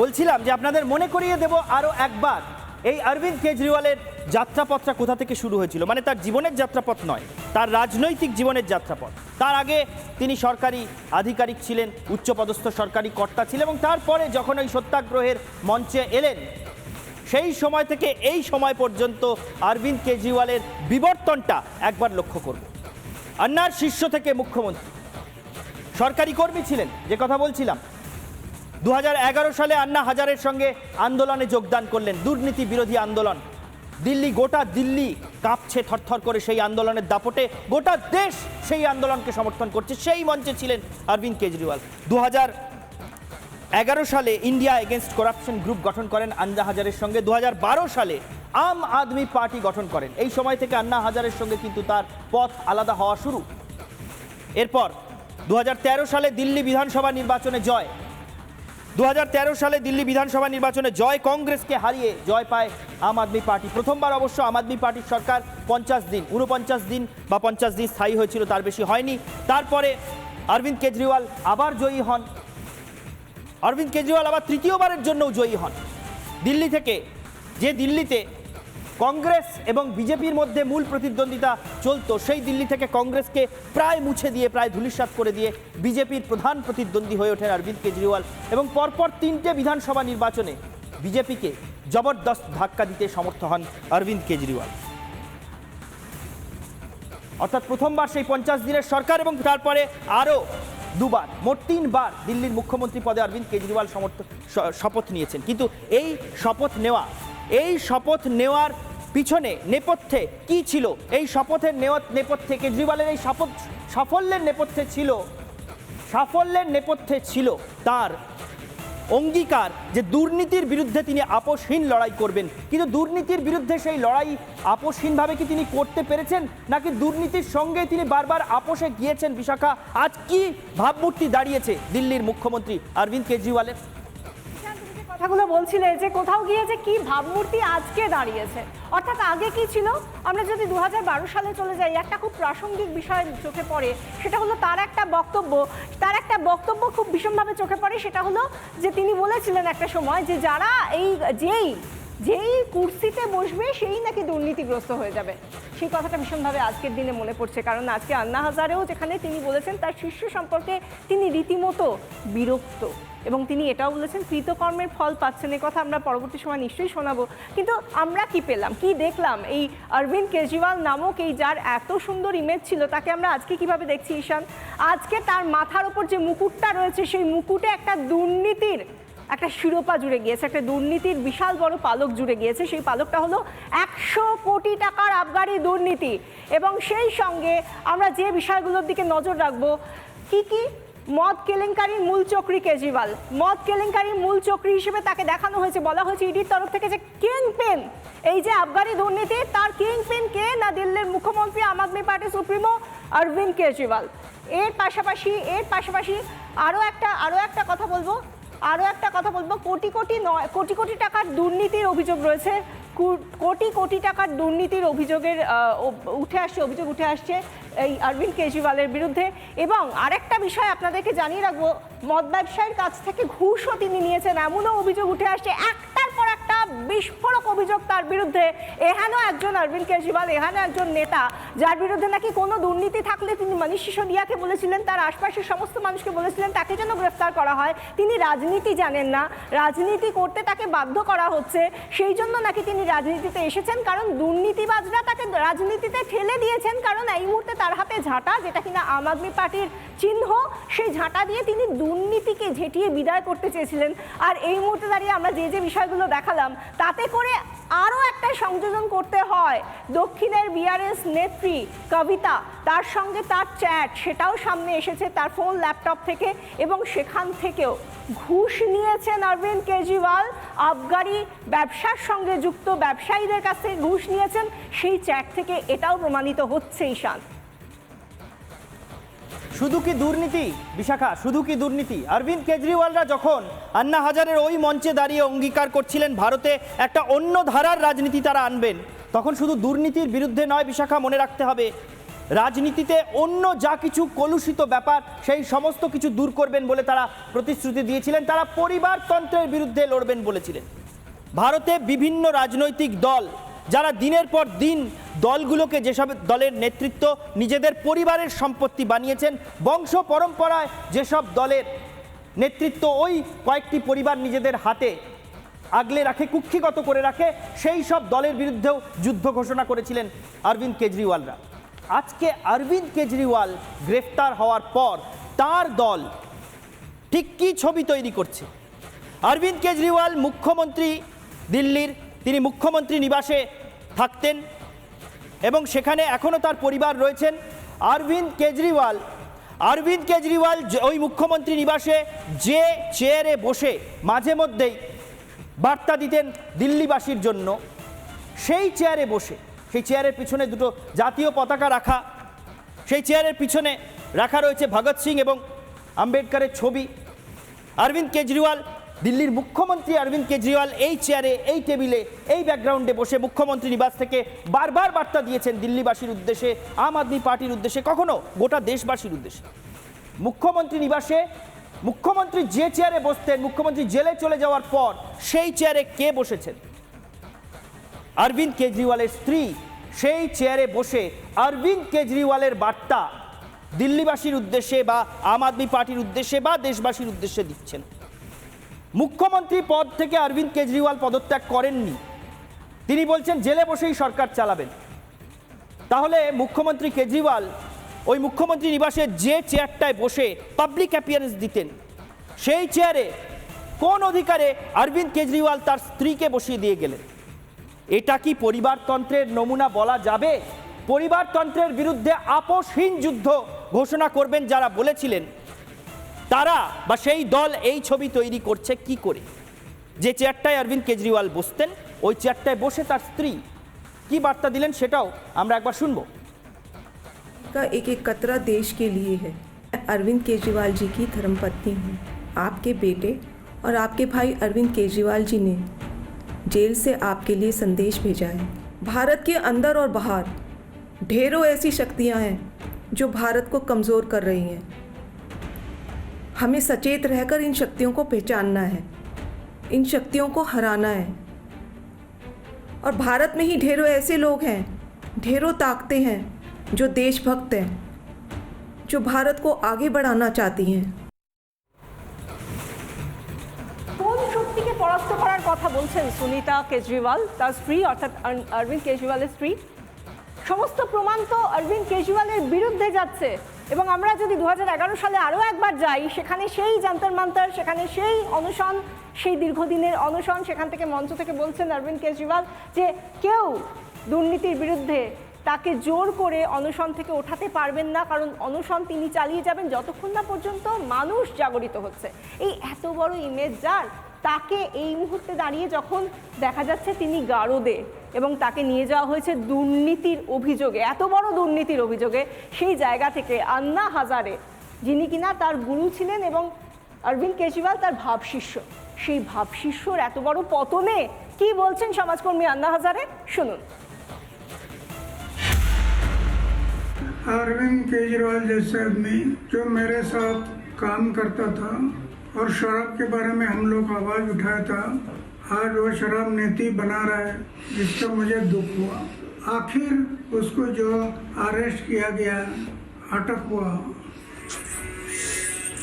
বলছিলাম যে আপনাদের মনে করিয়ে দেব আরও একবার, এই অরবিন্দ কেজরিওয়ালের যাত্রাপথটা কোথা থেকে শুরু হয়েছিল? মানে তার জীবনের যাত্রাপথ নয়, তার রাজনৈতিক জীবনের যাত্রাপথ। তার আগে তিনি সরকারি আধিকারিক ছিলেন, উচ্চপদস্থ সরকারি কর্তা ছিলেন এবং তারপরে যখন ওই সত্যাগ্রহের মঞ্চে এলেন, সেই সময় থেকে এই সময় পর্যন্ত অরবিন্দ কেজরিওয়ালের বিবর্তনটা একবার লক্ষ্য করব আন্নার শীর্ষ থেকে মুখ্যমন্ত্রী, সরকারি কর্মী ছিলেন, যে কথা বলছিলাম। দু হাজার এগারো সালে আন্না হাজারের সঙ্গে আন্দোলনে যোগদান করলেন দুর্নীতি বিরোধী আন্দোলন। দিল্লি, গোটা দিল্লি কাঁপছে থরথর করে সেই আন্দোলনের দাপটে। গোটা দেশ সেই আন্দোলনকে সমর্থন করছে। সেই মঞ্চে ছিলেন অরবিন্দ কেজরিওয়াল। দু এগারো সালে ইন্ডিয়া এগেনস্ট করাপশন গ্রুপ গঠন করেন আন্না হাজারের সঙ্গে। দু হাজার বারো সালে আম আদমি পার্টি গঠন করেন। এই সময় থেকে আন্না হাজারের সঙ্গে কিন্তু তার পথ আলাদা হওয়া শুরু। এরপর দু হাজার তেরো সালে দিল্লি বিধানসভা নির্বাচনে জয়। দু হাজার তেরো সালে দিল্লি বিধানসভা নির্বাচনে জয় কংগ্রেসকে হারিয়ে জয় পায় আম আদমি পার্টি। প্রথমবার অবশ্য আম আদমি পার্টির সরকার পঞ্চাশ দিন উনপঞ্চাশ দিন বা পঞ্চাশ দিন স্থায়ী হয়েছিল, তার বেশি হয়নি। তারপরে অরবিন্দ কেজরিওয়াল আবার জয়ী হন। অরবিন্দ কেজরিওয়াল আবার তৃতীয়বারের জন্যও জয়ী হন। দিল্লি থেকে, যে দিল্লিতে কংগ্রেস এবং বিজেপির মধ্যে মূল প্রতিদ্বন্দ্বিতা চলতো। সেই দিল্লি থেকে কংগ্রেসকে প্রায় মুছে দিয়ে, প্রায় ধূলিসাৎ করে দিয়ে বিজেপির প্রধান প্রতিদ্বন্দ্বী হয়ে ওঠেন অরবিন্দ কেজরিওয়াল এবং পরপর তিনটে বিধানসভা নির্বাচনে বিজেপিকে জবরদস্ত ধাক্কা দিতে সমর্থ হন অরবিন্দ কেজরিওয়াল। অর্থাৎ প্রথমবার সেই পঞ্চাশ দিনের সরকার এবং তারপরে আরও দুবার, মোট তিনবার দিল্লির মুখ্যমন্ত্রী পদে অরবিন্দ কেজরিওয়াল সমর্থ শপথ নিয়েছেন। কিন্তু এই শপথ নেওয়া এই শপথ নেওয়ার পিছনে নেপথ্যে কি ছিল? এই শপথের নেওয়া নেপথ্যে কেজরিওয়ালের এই শপথ সাফল্যের নেপথ্যে ছিল, সাফল্যের নেপথ্যে ছিল তার অঙ্গীকার যে দুর্নীতির বিরুদ্ধে তিনি আপোষহীন লড়াই করবেন। কিন্তু দুর্নীতির বিরুদ্ধে সেই লড়াই আপোষহীনভাবে কি তিনি করতে পেরেছেন? নাকি দুর্নীতির সঙ্গে তিনি বারবার আপোষে গিয়েছেন বিশাখা? আজ কি ভাবমূর্তি দাঁড়িয়েছে দিল্লির মুখ্যমন্ত্রী অরবিন্দ কেজরিওয়ালের? কথাগুলো বলছিলে যে কোথাও গিয়ে যে কি ভাবমূর্তি আজকে দাঁড়িয়েছে। অর্থাৎ আগে কি ছিল? আমরা যদি দু হাজার বারো সালে চলে যাই, একটা খুব প্রাসঙ্গিক বিষয় চোখে পড়ে, সেটা হলো তার একটা বক্তব্য। তার একটা বক্তব্য খুব ভীষণভাবে চোখে পড়ে, সেটা হলো যে তিনি বলেছিলেন একটা সময় যে যারা এই, যেই যেই কুর্সিতে বসবে, সেই নাকি দুর্নীতিগ্রস্ত হয়ে যাবে। সেই কথাটা ভীষণভাবে আজকের দিনে মনে পড়ছে, কারণ আজকে আন্না হাজারেও যেখানে তিনি বলেছেন, তার শিষ্য সম্পর্কে তিনি রীতিমতো বিরক্ত। এবং তিনি এটাও বলেছেন, কৃতকর্মের ফল পাচ্ছেন, এ কথা আমরা পরবর্তী সময় নিশ্চয়ই শোনাবো। কিন্তু আমরা কি পেলাম, কি দেখলাম? এই অরবিন্দ কেজরিওয়াল নামক এই যার এত সুন্দর ইমেজ ছিল, তাকে আমরা আজকে কীভাবে দেখছি ঈশান? আজকে তার মাথার ওপর যে মুকুটটা রয়েছে, সেই মুকুটে একটা দুর্নীতির একটা শিরোপা জুড়ে গিয়েছে, একটা দুর্নীতির বিশাল বড় পালক জুড়ে গিয়েছে। সেই পালকটা হলো একশো কোটি টাকার আবগারি দুর্নীতি। এবং সেই সঙ্গে আমরা যে বিষয়গুলোর দিকে নজর রাখব, কি কি? মদ কেলেঙ্কারির মূল চক্রী কেজরিওয়াল। মদ কেলেঙ্কারির মূল চক্রী হিসেবে তাকে দেখানো হয়েছে। বলা হয়েছে ইডির তরফ থেকে যে কিং পেন এই যে আবগারি দুর্নীতি, তার কিং পেন কে? না দিল্লির মুখ্যমন্ত্রী, আম আদমি পার্টি সুপ্রিমো অরবিন্দ কেজরিওয়াল। এর পাশাপাশি এর পাশাপাশি আরও একটা আরও একটা কথা বলব। আরও একটা কথা বলব, কোটি কোটি নয়, কোটি কোটি টাকার দুর্নীতির অভিযোগ রয়েছে। কোটি কোটি টাকার দুর্নীতির অভিযোগের উঠে আসছে, অভিযোগ উঠে আসছে এই অরবিন্দ কেজরিওয়ালের বিরুদ্ধে। এবং আরেকটা বিষয় আপনাদেরকে জানিয়ে রাখব মদ ব্যবসায়ীর কাছ থেকে ঘুষও তিনি নিয়েছেন, এমনও অভিযোগ উঠে আসছে, একটা বিস্ফোরক অভিযোগ তার বিরুদ্ধে। এখানেও একজন অরবিন্দ কেজরিওয়াল এখানে একজন নেতা, যার বিরুদ্ধে নাকি কোনো দুর্নীতি থাকলে তিনি মনীষ সিসোদিয়াকে বলেছিলেন, তার আশপাশের সমস্ত মানুষকে বলেছিলেন, তাকে যেন গ্রেফতার করা হয়। তিনি রাজনীতি জানেন না, রাজনীতি করতে তাকে বাধ্য করা হচ্ছে। সেই জন্য নাকি তিনি রাজনীতিতে এসেছেন, কারণ দুর্নীতিবাজরা তাকে রাজনীতিতে ঠেলে দিয়েছেন, কারণ এই মুহূর্তে তার হাতে ঝাঁটা, যেটা কিনা আম আদমি পার্টির চিহ্ন, সেই ঝাঁটা দিয়ে তিনি দুর্নীতিকে ঝেঁটিয়ে বিদায় করতে চেয়েছিলেন। আর এই মুহূর্তে দাঁড়িয়ে আমরা যে যে বিষয়গুলো দেখালাম তাতে করে আরও একটা সংযোজন করতে হয়। দক্ষিণের বিআরএস নেত্রী কবিতা, তার সঙ্গে তার চ্যাট, সেটাও সামনে এসেছে তার ফোন ল্যাপটপ থেকে এবং সেখান থেকেও। ঘুষ নিয়েছেন অরবিন্দ কেজরিওয়াল, আবগারি ব্যবসার সঙ্গে যুক্ত ব্যবসায়ীদের কাছ ঘুষ নিয়েছেন, সেই চ্যাট থেকে এটাও প্রমাণিত হচ্ছে ঈশান। শুধু কি দুর্নীতি? বিশাখা, শুধু কি দুর্নীতি? অরবিন্দ কেজরিওয়ালরা যখন আন্না হাজারের ওই মঞ্চে দাঁড়িয়ে অঙ্গীকার করছিলেন ভারতে, একটা অন্য ধারার রাজনীতি তারা আনবেন। তখন শুধু দুর্নীতির বিরুদ্ধে নয় বিশাখা, মনে রাখতে হবে, রাজনীতিতে অন্য যা কিছু কলুষিত ব্যাপার, সেই সমস্ত কিছু দূর করবেন বলে তারা প্রতিশ্রুতি দিয়েছিলেন। তারা পরিবারতন্ত্রের বিরুদ্ধে লড়বেন বলেছিলেন। ভারতে বিভিন্ন রাজনৈতিক দল যারা দিনের পর দিন দলগুলোকে যেসব দলের নেতৃত্ব নিজেদের পরিবারের সম্পত্তি বানিয়েছেন, বংশ পরম্পরায় যেসব দলের নেতৃত্ব ওই কয়েকটি পরিবার নিজেদের হাতে আগলে রাখে, কুক্ষিগত করে রাখে, সেই সব দলের বিরুদ্ধেও যুদ্ধ ঘোষণা করেছিলেন অরবিন্দ কেজরিওয়ালরা। আজকে অরবিন্দ কেজরিওয়াল গ্রেফতার হওয়ার পর তার দল ঠিক কী ছবি তৈরি করছে? অরবিন্দ কেজরিওয়াল মুখ্যমন্ত্রী দিল্লির তিনি মুখ্যমন্ত্রী নিবাসে থাকতেন এবং সেখানে এখনও তার পরিবার রয়েছেন। অরবিন্দ কেজরিওয়াল অরবিন্দ কেজরিওয়াল ওই মুখ্যমন্ত্রী নিবাসে যে চেয়ারে বসে মাঝে মধ্যেই বার্তা দিতেন দিল্লিবাসীর জন্য। সেই চেয়ারে বসে, সেই চেয়ারের পিছনে দুটো জাতীয় পতাকা রাখা, সেই চেয়ারের পিছনে রাখা রয়েছে ভগৎ সিং এবং আম্বেদকরের ছবি। অরবিন্দ কেজরিওয়াল দিল্লির মুখ্যমন্ত্রী অরবিন্দ কেজরিওয়াল এই চেয়ারে এই টেবিলে এই ব্যাকগ্রাউন্ডে বসে মুখ্যমন্ত্রী নিবাস থেকে বারবার বার্তা দিয়েছেন দিল্লিবাসীর উদ্দেশ্যে, আম আদমি পার্টির উদ্দেশ্যে, কখনো গোটা দেশবাসীর উদ্দেশ্যে। মুখ্যমন্ত্রী নিবাসে, মুখ্যমন্ত্রী যে চেয়ারে বসতেন, মুখ্যমন্ত্রী জেলে চলে যাওয়ার পর সেই চেয়ারে কে বসেছেন? অরবিন্দ কেজরিওয়ালের স্ত্রী, সেই চেয়ারে বসে অরবিন্দ কেজরিওয়ালের বার্তা দিল্লিবাসীর উদ্দেশ্যে বা আম আদমি পার্টির উদ্দেশ্যে বা দেশবাসীর উদ্দেশ্যে দিচ্ছেন। মুখ্যমন্ত্রী পদ থেকে অরবিন্দ কেজরিওয়াল পদত্যাগ করেননি। তিনি বলছেন, জেলে বসেই সরকার চালাবেন। তাহলে মুখ্যমন্ত্রী কেজরিওয়াল ওই মুখ্যমন্ত্রী নিবাসে যে চেয়ারটায় বসে পাবলিক অ্যাপিয়ারেন্স দিতেন, সেই চেয়ারে কোন অধিকারে অরবিন্দ কেজরিওয়াল তার স্ত্রীকে বসিয়ে দিয়ে গেলেন? এটা কি পরিবারতন্ত্রের নমুনা বলা যাবে? পরিবারতন্ত্রের বিরুদ্ধে আপোষহীন যুদ্ধ ঘোষণা করবেন যারা বলেছিলেন তারা বা সেই দল এই ছবি তৈরি করছে কি করে যে চেয়ারটায় অরবিন্দ কেজরিওয়াল বসতেন ওই চেয়ারটায় বসে তার স্ত্রী কি বার্তা দিলেন সেটাও আমরা একবার শুনবো का एक एक कतरा देश के लिए है मैं अरविंद केजरीवाल जी की धर्मपत्नी हूँ आपके बेटे और आपके भाई अरविंद केजरीवाल जी ने जेल से आपके लिए संदेश भेजा है भारत के अंदर और बाहर ढेरों ऐसी शक्तियाँ हैं जो भारत को कमज़ोर कर रही हैं हमें सचेत रहकर इन शक्तियों को पहचानना है इन शक्तियों को हराना है और भारत में ही ढेरों ऐसे लोग हैं ढेरों ताकतें हैं जो देशभक्त हैं जो भारत को आगे बढ़ाना चाहती हैं কোন শক্তিকে পরাস্ত করার কথা বলছেন সুনিতা কেজরিওয়াল তার স্ত্রী অর্থাৎ অর- অরবিন্দ কেজরিওয়ালের স্ত্রী সমস্ত প্রমাণ তো অরবিন্দ কেজরিওয়ালের বিরুদ্ধে যাচ্ছে এবং আমরা যদি দু হাজার এগারো সালে আরও একবার যাই, সেখানে সেই যন্তর মন্তর, সেখানে সেই অনশন, সেই দীর্ঘদিনের অনশন, সেখান থেকে মঞ্চ থেকে বলছেন অরবিন্দ কেজরিওয়াল যে কেউ দুর্নীতির বিরুদ্ধে তাকে জোর করে অনশন থেকে ওঠাতে পারবেন না, কারণ অনশন তিনি চালিয়ে যাবেন যতক্ষণ না পর্যন্ত মানুষ জাগরিত হচ্ছে। এই এত বড় ইমেজ যার, তাকে এই মুহূর্তে দাঁড়িয়ে যখন দেখা যাচ্ছে তিনি গারদে। এবং তাকে নিয়ে যাওয়া হয়েছে দুর্নীতির অভিযোগে এত বড় দুর্নীতির অভিযোগে সেই জায়গা থেকে আন্না হাজারে যিনি কিনা তার গুরু ছিলেন এবং অরবিন্দ কেজরিওয়াল তার ভাবশিষ্য সেই ভাবশিষ্যর এত বড় পতনে কি বলছেন সমাজকর্মী আন্না হাজারে শুনুন अरविंद केजरीवाल जैसे आदमी जो मेरे साथ काम करता था और शराब के बारे में हम लोग आवाज उठाया था आज वो शराब नीति बना रहा है जिसका मुझे दुख हुआ आखिर उसको जो अरेस्ट किया गया अटक हुआ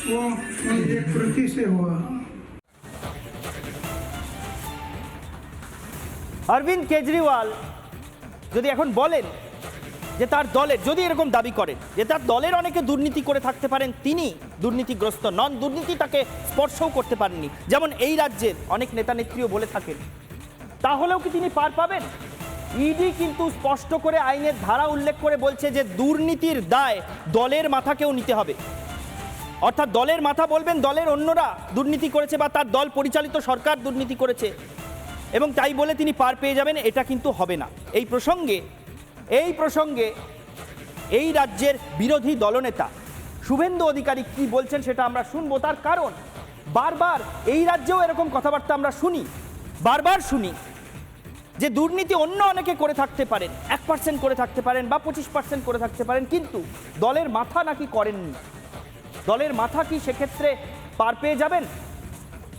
वो उनकी कृति से हुआ অরবিন্দ কেজরিওয়াল যদি এখন বলেন যে তার দলের, যদি এরকম দাবি করেন যে তার দলের অনেকে দুর্নীতি করে থাকতে পারেন, তিনি দুর্নীতিগ্রস্ত নন, দুর্নীতি তাকে স্পর্শও করতে পারেননি। যেমন এই রাজ্যের অনেক নেতা নেত্রীও বলে থাকেন। তাহলেও কি তিনি পার পাবেন? ইডি কিন্তু স্পষ্ট করে আইনের ধারা উল্লেখ করে বলছে যে দুর্নীতির দায় দলের মাথাকেও নিতে হবে। অর্থাৎ দলের মাথা বলবেন দলের অন্যরা দুর্নীতি করেছে বা তার দল পরিচালিত সরকার দুর্নীতি করেছে। এবং তাই বলে তিনি পার পেয়ে যাবেন, এটা কিন্তু হবে না। এই প্রসঙ্গে এই প্রসঙ্গে এই রাজ্যের বিরোধী দলনেতা শুভেন্দু অধিকারী কি বলছেন সেটা আমরা শুনব। তার কারণ, বারবার এই রাজ্যেও এরকম কথাবার্তা আমরা শুনি, বারবার শুনি, যে দুর্নীতি অন্য অনেকে করে থাকতে পারেন, এক পার্সেন্ট করে থাকতে পারেন বা পঁচিশ পার্সেন্ট করে থাকতে পারেন, কিন্তু দলের মাথা নাকি করেননি? দলের মাথা কি সেক্ষেত্রে পার পেয়ে যাবেন?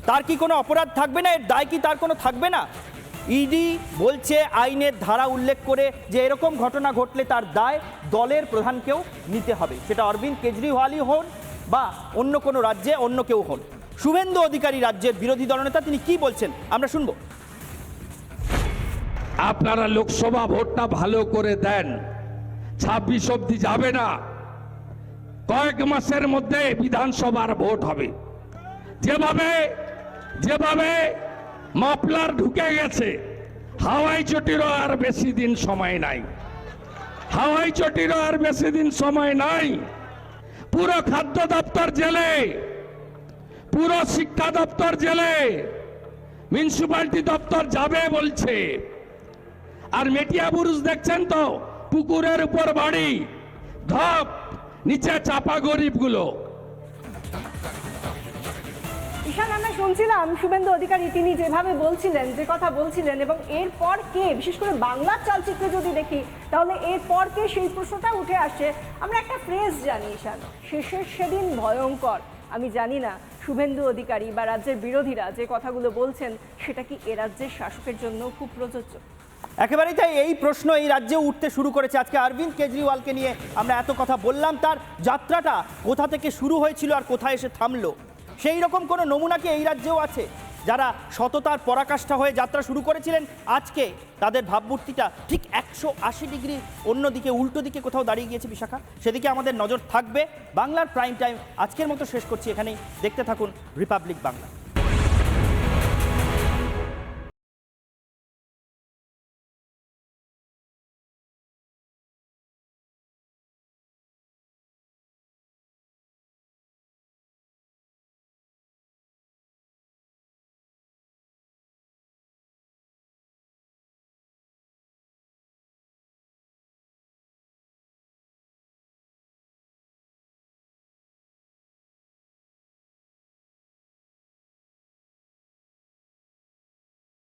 তার কি কোনো অপরাধ থাকবে না? এর দায় কি তার কোনো থাকবে না? ইডি বলছে আইনের ধারা উল্লেখ করে যে এরকম ঘটনা ঘটলে তার দায় দলের প্রধানকেও নিতে হবে। সেটা অরবিন্দ কেজরিওয়ালই হন বা অন্য কোনো রাজ্যে অন্য কেউ হন। শুভেন্দু অধিকারী রাজ্যের বিরোধী দলনেতা, তিনি কি বলছেন? আমরা শুনব। আপনারা লোকসভা ভোটটা ভালো করে দেন। ছাব্বিশ অব্দি যাবে না। কয়েক মাসের মধ্যে বিধানসভার ভোট হবে। যেভাবে যেভাবে মাপলার ঢুকে গেছে। হাওয়াই চটিরও আর বেশি দিন সময় নাই। হাওয়াই চটিরও আর বেশি দিন সময় নাই। পুরো খাদ্য দপ্তর জেলে। পুরো শিক্ষা দপ্তর জেলে। মিউনিসিপালিটি দপ্তর যাবে বলছে। আর মেটিয়া পুরুষ দেখছেন তো, পুকুরের উপর বাড়ি। ধপ, নিচে চাপা গরিবগুলো। ঈশান আমরা শুনছিলাম, শুভেন্দু অধিকারী, তিনি যেভাবে বলছিলেন, যে কথা বলছিলেন, এবং এরপর কে? বিশেষ করে বাংলার চালচিত্র যদি দেখি, তাহলে এরপর কে সেই প্রশ্নটা উঠে আসে আমরা একটা ফ্রেজ জানি ঈশান, শেষের সেদিন ভয়ঙ্কর। আমি জানি না, শুভেন্দু অধিকারী বা রাজ্যের বিরোধীরা যে কথাগুলো বলছেন, সেটা কি এ রাজ্যের শাসকের জন্য খুব প্রযোজ্য একেবারেই তাই, এই প্রশ্ন এই রাজ্যে উঠতে শুরু করেছে আজকে অরবিন্দ কেজরিওয়ালকে নিয়ে। আমরা এত কথা বললাম, তার যাত্রাটা কোথা থেকে শুরু হয়েছিল আর কোথায় এসে থামলো? সেই রকম কোনো নমুনা কি এই রাজ্যেও আছে? যারা সততার পরাকাষ্ঠা হয়ে যাত্রা শুরু করেছিলেন, আজকে তাদের ভাবমূর্তিটা ঠিক একশো আশি ডিগ্রি অন্যদিকে উল্টো দিকে কোথাও দাঁড়িয়ে গিয়েছে বিশাখা। সেদিকে আমাদের নজর থাকবে। বাংলার প্রাইম টাইম আজকের মতো শেষ করছি এখানেই। দেখতে থাকুন রিপাবলিক বাংলা।